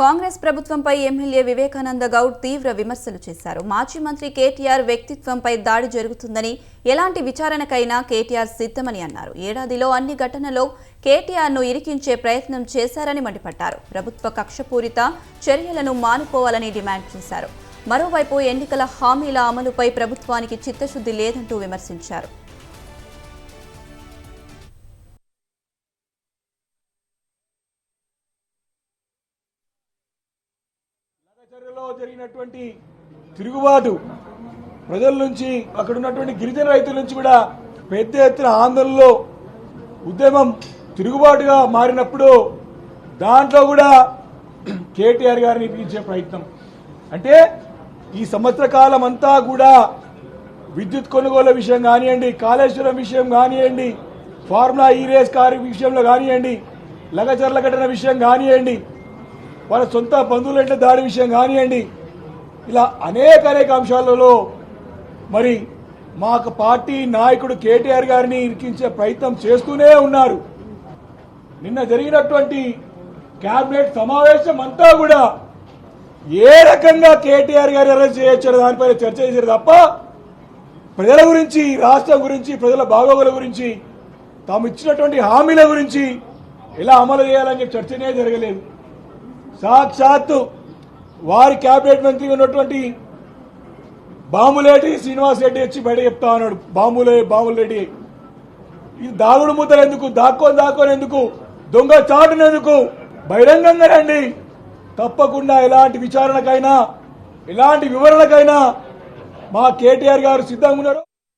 కాంగ్రెస్ ప్రభుత్వంపై ఎమ్మెల్యే వివేకానంద గౌడ్ తీవ్ర విమర్శలు చేశారు. మాజీ మంత్రి కేటీఆర్ వ్యక్తిత్వంపై దాడి జరుగుతుందని ఎలాంటి విచారణకైనా కేటీఆర్ సిద్ధమని అన్నారు. ఏడాదిలో అన్ని ఘటనలో కేటీఆర్ను ఇరికించే ప్రయత్నం చేశారని మండిపడ్డారు. ప్రభుత్వ కక్షపూరిత చర్యలను మానుకోవాలని డిమాండ్ చేశారు. మరోవైపు ఎన్నికల హామీల అమలుపై ప్రభుత్వానికి చిత్తశుద్ధి లేదంటూ విమర్శించారు. చర్యలో జరిగినటువంటి తిరుగుబాటు ప్రజల నుంచి అక్కడ ఉన్నటువంటి గిరిజన రైతుల నుంచి కూడా పెద్ద ఎత్తున ఆందోళనలో ఉద్యమం తిరుగుబాటుగా మారినప్పుడు దాంట్లో కూడా కేటీఆర్ గారిని ఇప్పించే ప్రయత్నం. అంటే ఈ సంవత్సర కాలం అంతా కూడా విద్యుత్ కొనుగోలు విషయం కానివ్వండి కాళేశ్వరం విషయం కానివ్వండి ఫార్ములా ఈ రేస్ కారు విషయంలో కానివ్వండి లగచర్ల ఘటన విషయం కానివ్వండి వాళ్ళ సొంత బంధువుల ఇంట్లో దాడి విషయం కానివ్వండి. ఇలా అనేక అనేక అంశాలలో మరి మాకు పార్టీ నాయకుడు కేటీఆర్ గారిని ఇరికించే ప్రయత్నం చేస్తూనే ఉన్నారు. నిన్న జరిగినటువంటి కేబినెట్ సమావేశం అంతా కూడా ఏ రకంగా కేటీఆర్ గారు అరెస్ట్ చేయొచ్చారో దానిపైన చర్చ చేశారు తప్ప ప్రజల గురించి రాష్ట్రం గురించి ప్రజల బాగోగుల గురించి తాము ఇచ్చినటువంటి హామీల గురించి ఎలా అమలు చేయాలని చర్చనే జరగలేదు. సాక్షాత్తు వారి కేబినెట్ మంత్రి ఉన్నటువంటి బాంబులేటి శ్రీనివాస్ రెడ్డి వచ్చి బయట చెప్తా ఉన్నాడు. బాంబులే బాములేడి ఈ దాగుడు ముద్దలు ఎందుకు? దాక్కొని దాక్కొని ఎందుకు? దొంగ చాటునెందుకు బహిరంగంగా రండి. తప్పకుండా ఎలాంటి విచారణకైనా ఎలాంటి వివరణకైనా మా కేటీఆర్ గారు సిద్ధంగా ఉన్నారు.